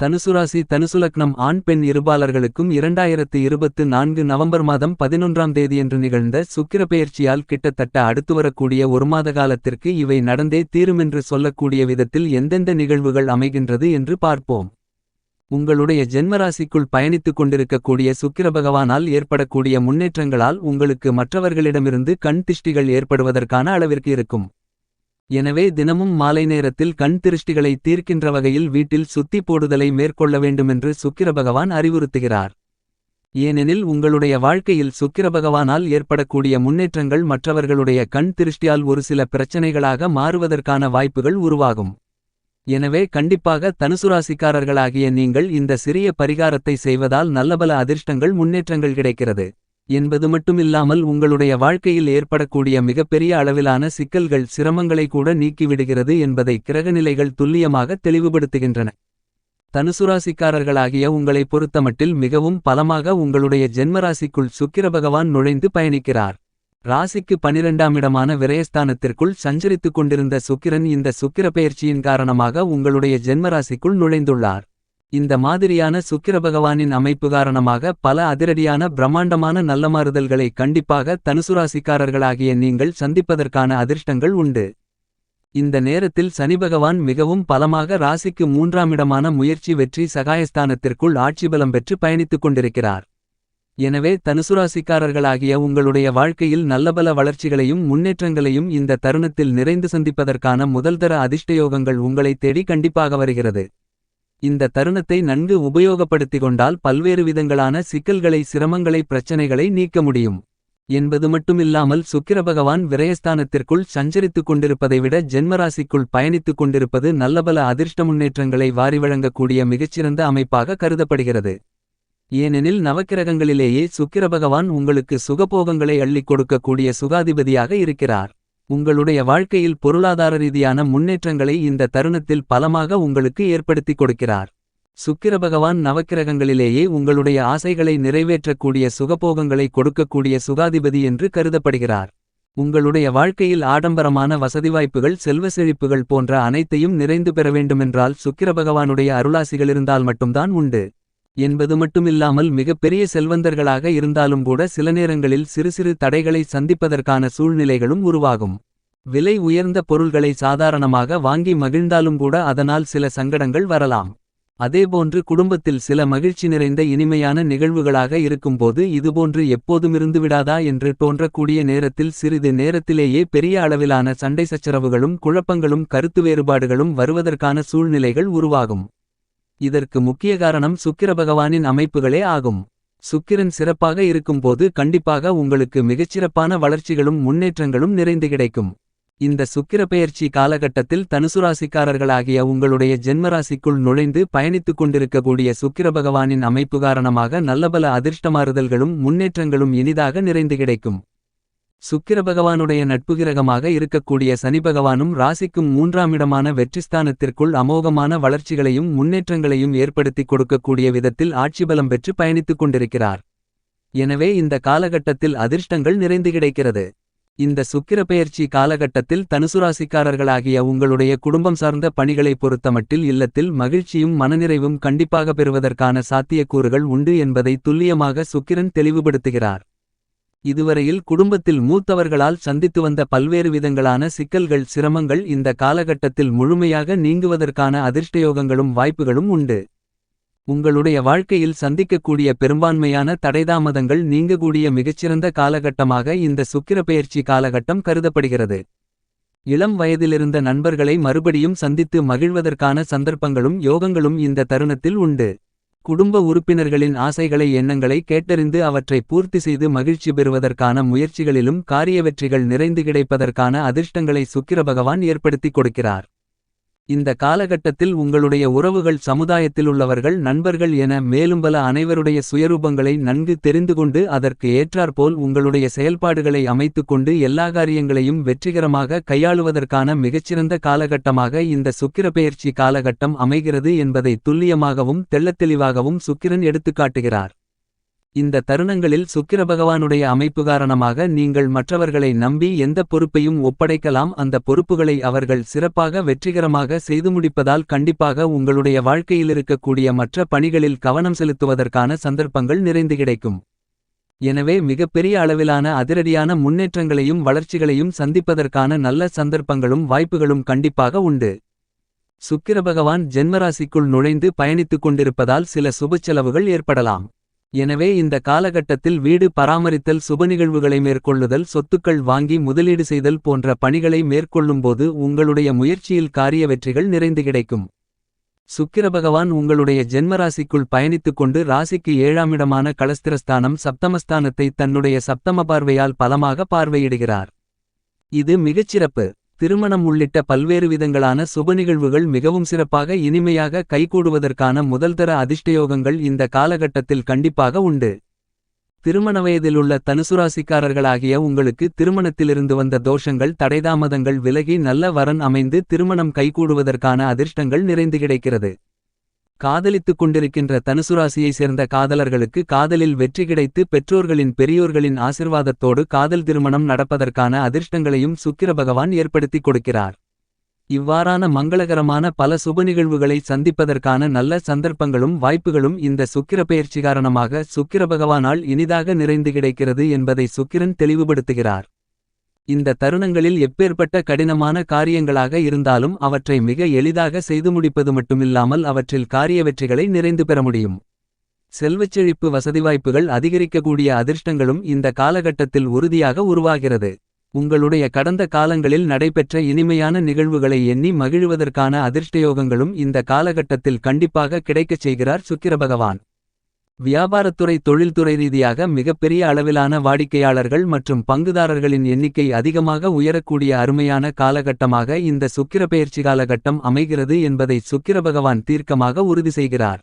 தனுசுராசி தனுசுலக்னம் ஆண் பெண் இருபாலர்களுக்கும் இரண்டாயிரத்து இருபத்து நான்கு நவம்பர் மாதம் பதினொன்றாம் தேதியன்று நிகழ்ந்த சுக்கிரப்பெயர்ச்சியால் கிட்டத்தட்ட அடுத்து வரக்கூடிய ஒரு மாத காலத்திற்கு இவை நடந்தே தீருமென்று சொல்லக்கூடிய விதத்தில் எந்தெந்த நிகழ்வுகள் அமைகின்றது என்று பார்ப்போம். உங்களுடைய ஜென்மராசிக்குள் பயணித்துக் கொண்டிருக்கக்கூடிய சுக்கிர பகவானால் ஏற்படக்கூடிய முன்னேற்றங்களால் உங்களுக்கு மற்றவர்களிடமிருந்து கண் திஷ்டிகள் ஏற்படுவதற்கான அளவிற்கு இருக்கும். எனவே தினமும் மாலை நேரத்தில் கண் திருஷ்டிகளை தீர்க்கின்ற வகையில் வீட்டில் சுத்தி போடுதலை மேற்கொள்ள வேண்டுமென்று சுக்கிர பகவான் அறிவுறுத்துகிறார். ஏனெனில் உங்களுடைய வாழ்க்கையில் சுக்கிர பகவானால் ஏற்படக்கூடிய முன்னேற்றங்கள் மற்றவர்களுடைய கண் திருஷ்டியால் ஒரு சில பிரச்சனைகளாக மாறுவதற்கான வாய்ப்புகள் உருவாகும். எனவே கண்டிப்பாக தனுசுராசிக்காரர்களாகிய நீங்கள் இந்த சிறிய பரிகாரத்தை செய்வதால் நல்லபல அதிர்ஷ்டங்கள் முன்னேற்றங்கள் கிடைக்கிறது. என்பது மட்டுமில்லாமல் உங்களுடைய வாழ்க்கையில் ஏற்படக்கூடிய மிகப்பெரிய அளவிலான சிக்கல்கள் சிரமங்களை கூட நீக்கிவிடுகிறது என்பதை கிரகநிலைகள் துல்லியமாக தெளிவுபடுத்துகின்றன. தனுசுராசிக்காரர்களாகிய உங்களை பொறுத்தமட்டில் மிகவும் பலமாக உங்களுடைய ஜென்மராசிக்குள் சுக்கிர பகவான் நுழைந்து பயணிக்கிறார். ராசிக்கு பனிரெண்டாம் இடமான விரயஸ்தானத்திற்குள் சஞ்சரித்துக் கொண்டிருந்த சுக்கிரன் இந்த சுக்கிர பெயர்ச்சியின் காரணமாக உங்களுடைய ஜென்மராசிக்குள் நுழைந்துள்ளார். இந்த மாதிரியான சுக்கிர பகவானின் அமைப்பு காரணமாக பல அதிரடியான பிரம்மாண்டமான நல்லமாறுதல்களை கண்டிப்பாக தனுசுராசிக்காரர்களாகிய நீங்கள் சந்திப்பதற்கான அதிர்ஷ்டங்கள் உண்டு. இந்த நேரத்தில் சனி பகவான் மிகவும் பலமாக ராசிக்கு மூன்றாம் இடமான முயற்சி வெற்றி சகாயஸ்தானத்திற்குள் ஆட்சி பலம் பெற்று பயணித்துக் கொண்டிருக்கிறார். எனவே தனுசுராசிக்காரர்களாகிய உங்களுடைய வாழ்க்கையில் நல்லபல வளர்ச்சிகளையும் முன்னேற்றங்களையும் இந்த தருணத்தில் நிறைந்து சந்திப்பதற்கான முதல்தர அதிர்ஷ்டயோகங்கள் உங்களை தேடி கண்டிப்பாக வருகிறது. இந்த தருணத்தை நன்கு உபயோகப்படுத்திக் கொண்டால் பல்வேறு விதங்களான சிக்கல்களை சிரமங்களை பிரச்சனைகளை நீக்க முடியும். என்பது மட்டுமில்லாமல் சுக்கிர பகவான் விரயஸ்தானத்திற்குள் சஞ்சரித்துக் கொண்டிருப்பதை விட ஜென்மராசிக்குள் பயணித்துக் கொண்டிருப்பது நல்லபல அதிர்ஷ்ட முன்னேற்றங்களை வாரி வழங்கக்கூடிய மிகச்சிறந்த அமைப்பாக கருதப்படுகிறது. ஏனெனில் நவக்கிரகங்களிலேயே சுக்கிர பகவான் உங்களுக்கு சுகபோகங்களை அள்ளிக் கொடுக்கக்கூடிய சுகாதிபதியாக இருக்கிறார். உங்களுடைய வாழ்க்கையில் பொருளாதார ரீதியான முன்னேற்றங்களை இந்த தருணத்தில் பலமாக உங்களுக்கு ஏற்படுத்திக் கொடுக்கிறார். சுக்கிர பகவான் நவக்கிரகங்களிலேயே உங்களுடைய ஆசைகளை நிறைவேற்றக்கூடிய சுகபோகங்களை கொடுக்கக்கூடிய சுகாதிபதி என்று கருதப்படுகிறார். உங்களுடைய வாழ்க்கையில் ஆடம்பரமான வசதி வாய்ப்புகள் செல்வ செழிப்புகள் போன்ற அனைத்தையும் நிறைந்து பெற வேண்டுமென்றால் சுக்கிர பகவானுடைய அருளாசிகள் இருந்தால் மட்டும்தான் உண்டு. என்பது மட்டுமில்லாமல் மிகப்பெரிய செல்வந்தர்களாக இருந்தாலும் கூட சில நேரங்களில் சிறு சிறு தடைகளை சந்திப்பதற்கான சூழ்நிலைகளும் உருவாகும். விலை உயர்ந்த பொருள்களை சாதாரணமாக வாங்கி மகிழ்ந்தாலும் கூட அதனால் சில சங்கடங்கள் வரலாம். அதேபோன்று குடும்பத்தில் சில மகிழ்ச்சி நிறைந்த இனிமையான நிகழ்வுகளாக இருக்கும்போது இதுபோன்று எப்போதுமிருந்து விடாதா என்று தோன்றக்கூடிய நேரத்தில் சிறிது நேரத்திலேயே பெரிய அளவிலான சண்டை சச்சரவுகளும் குழப்பங்களும் கருத்து வேறுபாடுகளும் வருவதற்கான சூழ்நிலைகள் உருவாகும். இதற்கு முக்கிய காரணம் சுக்கிர பகவானின் அமைப்புகளே ஆகும். சுக்கிரன் சிறப்பாக இருக்கும்போது கண்டிப்பாக உங்களுக்கு மிகச்சிறப்பான வளர்ச்சிகளும் முன்னேற்றங்களும் நிறைந்து கிடைக்கும். இந்த சுக்கிர பெயர்ச்சி காலகட்டத்தில் தனுசுராசிக்காரர்களாகிய உங்களுடைய ஜென்மராசிக்குள் நுழைந்து பயணித்துக் கொண்டிருக்கக்கூடிய சுக்கிர பகவானின் அமைப்பு காரணமாக நல்லபல அதிர்ஷ்டமாறுதல்களும் முன்னேற்றங்களும் இனிதாக நிறைந்து கிடைக்கும். சுக்கிர பகவானுடைய நட்பு கிரகமாக இருக்கக்கூடிய சனி பகவானும் ராசிக்கும் மூன்றாம் இடமான வெற்றிஸ்தானத்திற்குள் அமோகமான வளர்ச்சிகளையும் முன்னேற்றங்களையும் ஏற்படுத்திக் கொடுக்கக்கூடிய விதத்தில் ஆட்சிபலம் பெற்று பயணித்துக் கொண்டிருக்கிறார். எனவே இந்த காலகட்டத்தில் அதிர்ஷ்டங்கள் நிறைந்து கிடைக்கிறது. இந்த சுக்கிர பெயர்ச்சி காலகட்டத்தில் தனுசுராசிக்காரர்களாகிய உங்களுடைய குடும்பம் சார்ந்த பணிகளை பொறுத்தமட்டில் இல்லத்தில் மகிழ்ச்சியும் மனநிறைவும் கண்டிப்பாக பெறுவதற்கான சாத்தியக்கூறுகள் உண்டு என்பதை துல்லியமாக சுக்கிரன் தெளிவுபடுத்துகிறார். இதுவரையில் குடும்பத்தில் மூத்தவர்களால் சந்தித்து வந்த பல்வேறு விதங்களான சிக்கல்கள் சிரமங்கள் இந்த காலகட்டத்தில் முழுமையாக நீங்குவதற்கான அதிர்ஷ்டயோகங்களும் வாய்ப்புகளும் உண்டு. உங்களுடைய வாழ்க்கையில் சந்திக்கக்கூடிய பெரும்பான்மையான தடைதாமதங்கள் நீங்கக்கூடிய மிகச்சிறந்த காலகட்டமாக இந்த சுக்கிரப்பெயர்ச்சி காலகட்டம் கருதப்படுகிறது. இளம் வயதிலிருந்த நண்பர்களை மறுபடியும் சந்தித்து மகிழ்வதற்கான சந்தர்ப்பங்களும் யோகங்களும் இந்த தருணத்தில் உண்டு. குடும்ப உறுப்பினர்களின் ஆசைகளை எண்ணங்களை கேட்டறிந்து அவற்றை பூர்த்தி செய்து மகிழ்ச்சி பெறுவதற்கான முயற்சிகளிலும் காரிய வெற்றிகள் நிறைந்து கிடைப்பதற்கான அதிர்ஷ்டங்களை சுக்கிர பகவான் ஏற்படுத்திக் கொடுக்கிறார். இந்த காலகட்டத்தில் உங்களுடைய உறவுகள் சமுதாயத்தில் உள்ளவர்கள் நண்பர்கள் என மேலும் பல அனைவருடைய சுயரூபங்களை நன்கு தெரிந்துகொண்டு அதற்கு ஏற்றாற்போல் உங்களுடைய செயல்பாடுகளை அமைத்துக்கொண்டு எல்லா காரியங்களையும் வெற்றிகரமாக கையாளுவதற்கான மிகச்சிறந்த காலகட்டமாக இந்த சுக்கிர பெயர்ச்சி காலகட்டம் அமைகிறது என்பதை துல்லியமாகவும் தெள்ளத்தெளிவாகவும் சுக்கிரன் எடுத்துக்காட்டுகிறார். இந்த தருணங்களில் சுக்கிர பகவானுடைய அமைப்பு காரணமாக நீங்கள் மற்றவர்களை நம்பி எந்த பொறுப்பையும் ஒப்படைக்கலாம். அந்த பொறுப்புகளை அவர்கள் சிறப்பாக வெற்றிகரமாக செய்து முடிப்பதால் கண்டிப்பாக உங்களுடைய வாழ்க்கையில் இருக்கக்கூடிய மற்ற பணிகளில் கவனம் செலுத்துவதற்கான சந்தர்ப்பங்கள் நிறைந்து கிடைக்கும். எனவே மிகப்பெரிய அளவிலான அதிரடியான முன்னேற்றங்களையும் வளர்ச்சிகளையும் சந்திப்பதற்கான நல்ல சந்தர்ப்பங்களும் வாய்ப்புகளும் கண்டிப்பாக உண்டு. சுக்கிர பகவான் ஜென்மராசிக்குள் நுழைந்து பயணித்துக் கொண்டிருப்பதால் சில சுபச்செலவுகள் ஏற்படலாம். எனவே இந்த காலகட்டத்தில் வீடு பராமரித்தல் சுப நிகழ்வுகளை மேற்கொள்ளுதல் சொத்துக்கள் வாங்கி முதலீடு செய்தல் போன்ற பணிகளை மேற்கொள்ளும்போது உங்களுடைய முயற்சியில் காரிய வெற்றிகள் நிறைந்து கிடைக்கும். சுக்கிரபகவான் உங்களுடைய ஜென்மராசிக்குள் பயணித்துக் கொண்டு ராசிக்கு ஏழாமிடமான களஸ்திரஸ்தானம் சப்தமஸ்தானத்தை தன்னுடைய சப்தம பார்வையால் பலமாக பார்வையிடுகிறார். இது மிகச்சிறப்பு. திருமணம் உள்ளிட்ட பல்வேறு விதங்களான சுப நிகழ்வுகள் மிகவும் சிறப்பாக இனிமையாக கைகூடுவதற்கான முதல்தர அதிர்ஷ்டயோகங்கள் இந்த காலகட்டத்தில் கண்டிப்பாக உண்டு. திருமண வயதிலுள்ள தனுசுராசிக்காரர்களாகிய உங்களுக்கு திருமணத்திலிருந்து வந்த தோஷங்கள் தடைதாமதங்கள் விலகி நல்ல வரன் அமைந்து திருமணம் கைகூடுவதற்கான அதிர்ஷ்டங்கள் நிறைந்து கிடைக்கிறது. காதலித்துக் கொண்டிருக்கின்ற தனுசுராசியை சேர்ந்த காதலர்களுக்கு காதலில் வெற்றி கிடைத்து பெற்றோர்களின் பெரியோர்களின் ஆசிர்வாதத்தோடு காதல் திருமணம் நடப்பதற்கான அதிர்ஷ்டங்களையும் சுக்கிர பகவான் ஏற்படுத்திக் கொடுக்கிறார். இவ்வாறான மங்களகரமான பல சுப நிகழ்வுகளை சந்திப்பதற்கான நல்ல சந்தர்ப்பங்களும் வாய்ப்புகளும் இந்த சுக்கிர பெயர்ச்சி காரணமாக சுக்கிர பகவானால் இனிதாக நிறைந்து கிடைக்கிறது என்பதை சுக்கிரன் தெளிவுபடுத்துகிறார். இந்த தருணங்களில் எப்பேற்பட்ட கடினமான காரியங்களாக இருந்தாலும் அவற்றை மிக எளிதாக செய்து முடிப்பது மட்டுமில்லாமல் அவற்றில் காரிய வெற்றிகளை நிறைந்து பெற முடியும். செல்வச் செழிப்பு வசதி வாய்ப்புகள் அதிகரிக்கக்கூடிய அதிர்ஷ்டங்களும் இந்த காலகட்டத்தில் உறுதியாக உருவாகிறது. உங்களுடைய கடந்த காலங்களில் நடைபெற்ற இனிமையான நிகழ்வுகளை எண்ணி மகிழ்வதற்கான அதிர்ஷ்டயோகங்களும் இந்த காலகட்டத்தில் கண்டிப்பாக கிடைக்கச் செய்கிறார் சுக்கிர பகவான். வியாபாரத்துறை தொழில்துறை ரீதியாக மிகப்பெரிய அளவிலான வாடிக்கையாளர்கள் மற்றும் பங்குதாரர்களின் எண்ணிக்கை அதிகமாக உயரக்கூடிய அருமையான காலகட்டமாக இந்த சுக்கிர பெயர்ச்சி காலகட்டம் அமைகிறது என்பதை சுக்கிர பகவான் தீர்க்கமாக உறுதி செய்கிறார்.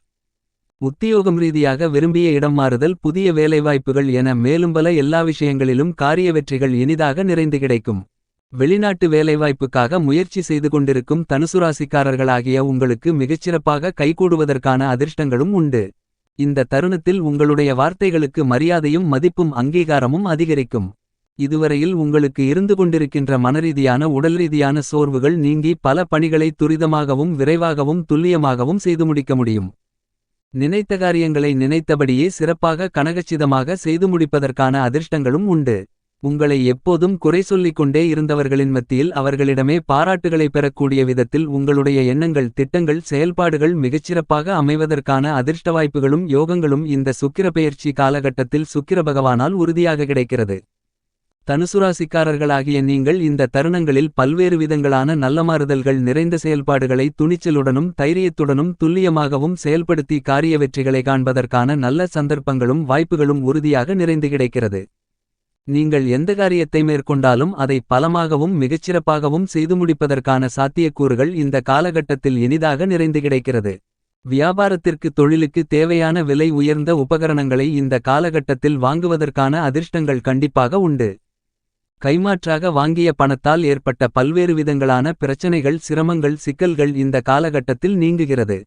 உத்தியோகம் ரீதியாக விரும்பிய இடம் மாறுதல் புதிய வேலைவாய்ப்புகள் என மேலும் பல எல்லா விஷயங்களிலும் காரிய வெற்றிகள் இனிதாக நிறைந்து கிடைக்கும். வெளிநாட்டு வேலைவாய்ப்புக்காக முயற்சி செய்து கொண்டிருக்கும் தனுசுராசிக்காரர்களாகிய உங்களுக்கு மிகச்சிறப்பாக கைகூடுவதற்கான அதிர்ஷ்டங்களும் உண்டு. இந்த தருணத்தில் உங்களுடைய வார்த்தைகளுக்கு மரியாதையும் மதிப்பும் அங்கீகாரமும் அதிகரிக்கும். இதுவரையில் உங்களுக்கு இருந்து கொண்டிருக்கின்ற மனரீதியான உடல்ரீதியான சோர்வுகள் நீங்கி பல பணிகளை துரிதமாகவும் விரைவாகவும் துல்லியமாகவும் செய்து முடிக்க முடியும். நினைத்த காரியங்களை நினைத்தபடியே சிறப்பாக கனகச்சிதமாக செய்து முடிப்பதற்கான அதிர்ஷ்டங்களும் உண்டு. உங்களை எப்போதும் குறை சொல்லிக் கொண்டே இருந்தவர்களின் மத்தியில் அவர்களிடமே பாராட்டுகளை பெறக்கூடிய விதத்தில் உங்களுடைய எண்ணங்கள் திட்டங்கள் செயல்பாடுகள் மிகச்சிறப்பாக அமைவதற்கான அதிர்ஷ்ட வாய்ப்புகளும் யோகங்களும் இந்த சுக்கிர பெயர்ச்சி காலகட்டத்தில் சுக்கிர பகவானால் உறுதியாக கிடைக்கிறது. தனுசுராசிக்காரர்களாகிய நீங்கள் இந்த தருணங்களில் பல்வேறு விதங்களான நல்ல மாறுதல்கள் நிறைந்த செயல்பாடுகளை துணிச்சலுடனும் தைரியத்துடனும் துல்லியமாகவும் செயல்படுத்தி காரிய வெற்றிகளை காண்பதற்கான நல்ல சந்தர்ப்பங்களும் வாய்ப்புகளும் உறுதியாக நிறைந்து கிடைக்கிறது. நீங்கள் எந்த காரியத்தை மேற்கொண்டாலும் அதை பலமாகவும் மிகச்சிறப்பாகவும் செய்து முடிப்பதற்கான சாத்தியக்கூறுகள் இந்த காலகட்டத்தில் இனிதாக நிறைந்து கிடைக்கிறது. வியாபாரத்திற்கு தொழிலுக்கு தேவையான விலை உயர்ந்த உபகரணங்களை இந்த காலகட்டத்தில் வாங்குவதற்கான அதிர்ஷ்டங்கள் கண்டிப்பாக உண்டு. கைமாற்றாக வாங்கிய பணத்தால் ஏற்பட்ட பல்வேறு விதங்களான பிரச்சனைகள் சிரமங்கள் சிக்கல்கள் இந்த காலகட்டத்தில் நீங்குகிறது.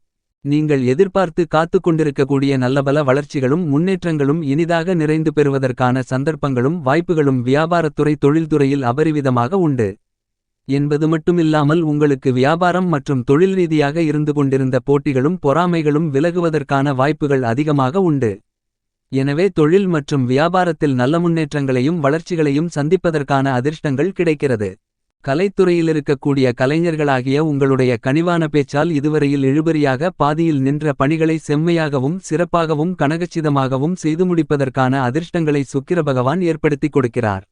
நீங்கள் எதிர்பார்த்து காத்து கொண்டிருக்கக்கூடிய நல்லபல வளர்ச்சிகளும் முன்னேற்றங்களும் இனிதாக நிறைந்து பெறுவதற்கான சந்தர்ப்பங்களும் வாய்ப்புகளும் வியாபாரத்துறை தொழில்துறையில் அபரிவிதமாக உண்டு. என்பது மட்டுமில்லாமல் உங்களுக்கு வியாபாரம் மற்றும் தொழில் ரீதியாக இருந்து கொண்டிருந்த போட்டிகளும் பொறாமைகளும் விலகுவதற்கான வாய்ப்புகள் அதிகமாக உண்டு. எனவே தொழில் மற்றும் வியாபாரத்தில் நல்ல முன்னேற்றங்களையும் வளர்ச்சிகளையும் சந்திப்பதற்கான அதிர்ஷ்டங்கள் கிடைக்கிறது. கலைத்துறையில் இருக்கக்கூடிய கலைஞர்களாகிய உங்களுடைய கனிவான பேச்சால் இதுவரையில் இழுபறியாக பாதியில் நின்ற பணிகளை செம்மையாகவும் சிறப்பாகவும் கனகச்சிதமாகவும் செய்து முடிப்பதற்கான அதிர்ஷ்டங்களை சுக்கிர பகவான் ஏற்படுத்திக் கொடுக்கிறார்.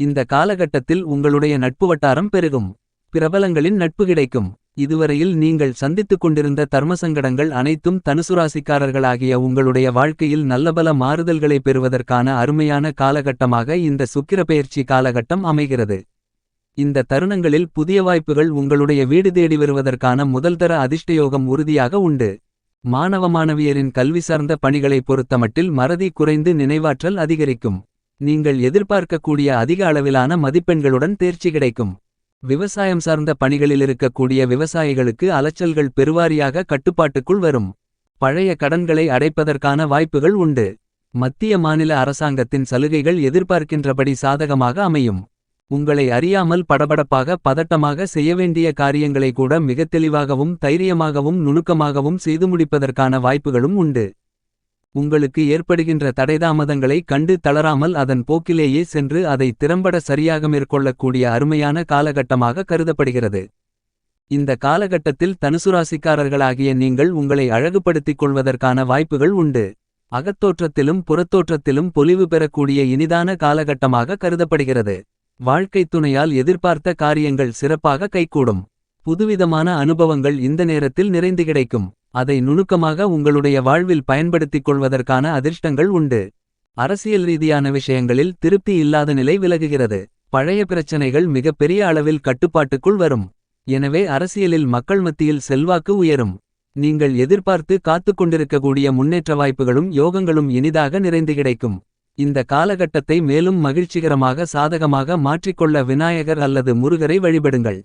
இந்த காலகட்டத்தில் உங்களுடைய நட்பு வட்டாரம் பெருகும். பிரபலங்களின் நட்பு கிடைக்கும். இதுவரையில் நீங்கள் சந்தித்துக் கொண்டிருந்த தர்மசங்கடங்கள் அனைத்தும் தனுசுராசிக்காரர்களாகிய உங்களுடைய வாழ்க்கையில் நல்லபல மாறுதல்களை பெறுவதற்கான அருமையான காலகட்டமாக இந்த சுக்கிர பெயர்ச்சி காலகட்டம் அமைகிறது. இந்த தருணங்களில் புதிய வாய்ப்புகள் உங்களுடைய வீடு தேடி வருவதற்கான முதல்தர அதிர்ஷ்டயோகம் உறுதியாக உண்டு. மாணவ மாணவியரின் கல்வி சார்ந்த பணிகளை பொறுத்தமட்டில் மறதி குறைந்து நினைவாற்றல் அதிகரிக்கும். நீங்கள் எதிர்பார்க்கக்கூடிய அதிக அளவிலான மதிப்பெண்களுடன் தேர்ச்சி கிடைக்கும். விவசாயம் சார்ந்த பணிகளில் இருக்கக்கூடிய விவசாயிகளுக்கு அலைச்சல்கள் பெருவாரியாக கட்டுப்பாட்டுக்குள் வரும். பழைய கடன்களை அடைப்பதற்கான வாய்ப்புகள் உண்டு. மத்திய மாநில அரசாங்கத்தின் சலுகைகள் எதிர்பார்க்கின்றபடி சாதகமாக அமையும். உங்களை அறியாமல் படபடப்பாக பதட்டமாக செய்ய வேண்டிய காரியங்களை கூட மிகத் தெளிவாகவும் தைரியமாகவும் நுணுக்கமாகவும் செய்து முடிப்பதற்கான வாய்ப்புகளும் உண்டு. உங்களுக்கு ஏற்படுகின்ற தடைதாமதங்களை கண்டு தளராமல் அதன் போக்கிலேயே சென்று அதை திறம்பட சரியாக மேற்கொள்ளக்கூடிய அருமையான காலகட்டமாக கருதப்படுகிறது. இந்த காலகட்டத்தில் தனுசுராசிக்காரர்களாகிய நீங்கள் உங்களை அழகுபடுத்திக் கொள்வதற்கான வாய்ப்புகள் உண்டு. அகத்தோற்றத்திலும் புறத்தோற்றத்திலும் பொலிவு பெறக்கூடிய இனிதான காலகட்டமாக கருதப்படுகிறது. வாழ்க்கைத் துணையால் எதிர்பார்த்த காரியங்கள் சிறப்பாக கைகூடும். புதுவிதமான அனுபவங்கள் இந்த நேரத்தில் நிறைந்து கிடைக்கும். அதை நுணுக்கமாக உங்களுடைய வாழ்வில் பயன்படுத்திக் கொள்வதற்கான அதிர்ஷ்டங்கள் உண்டு. அரசியல் ரீதியான விஷயங்களில் திருப்தி இல்லாத நிலை விலகுகிறது. பழைய பிரச்சனைகள் மிகப்பெரிய அளவில் கட்டுப்பாட்டுக்குள் வரும். எனவே அரசியலில் மக்கள் மத்தியில் செல்வாக்கு உயரும். நீங்கள் எதிர்பார்த்து காத்துக் கொண்டிருக்கக்கூடிய முன்னேற்ற வாய்ப்புகளும் யோகங்களும் இனிதாக நிறைந்து கிடைக்கும். இந்த காலகட்டத்தை மேலும் மகிழ்ச்சிகரமாக சாதகமாக மாற்றிக்கொள்ள விநாயகர் அல்லது முருகரை வழிபடுங்கள்.